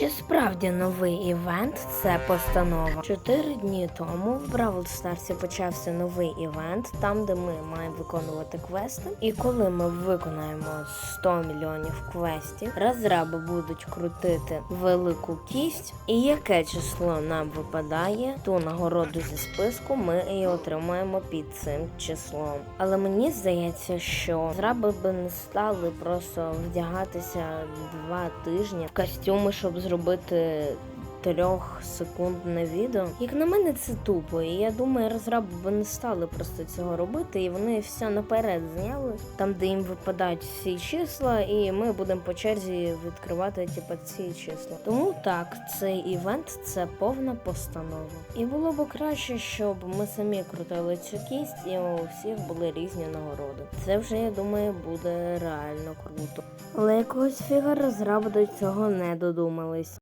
Чи справді новий івент це постанова? Чотири дні тому в Бравл Старсі почався новий івент, там де ми маємо виконувати квести. І коли ми виконаємо 100 мільйонів квестів, розраби будуть крутити велику кість. І яке число нам випадає, ту нагороду зі списку ми і отримаємо під цим числом. Але мені здається, що зраби би не стали просто вдягатися два тижні в костюми, щоб зробити. robotă Трьохсекундне відео. Як на мене, це тупо. І я думаю, розраби би не стали просто цього робити, і вони все наперед зняли, там, де їм випадають всі числа, і ми будемо по черзі відкривати типу, ці числа. Тому так, цей івент це повна постанова. І було б краще, щоб ми самі крутили цю кість, і у всіх були різні нагороди. Це вже я думаю буде реально круто. Але якогось фіга розраби до цього не додумались.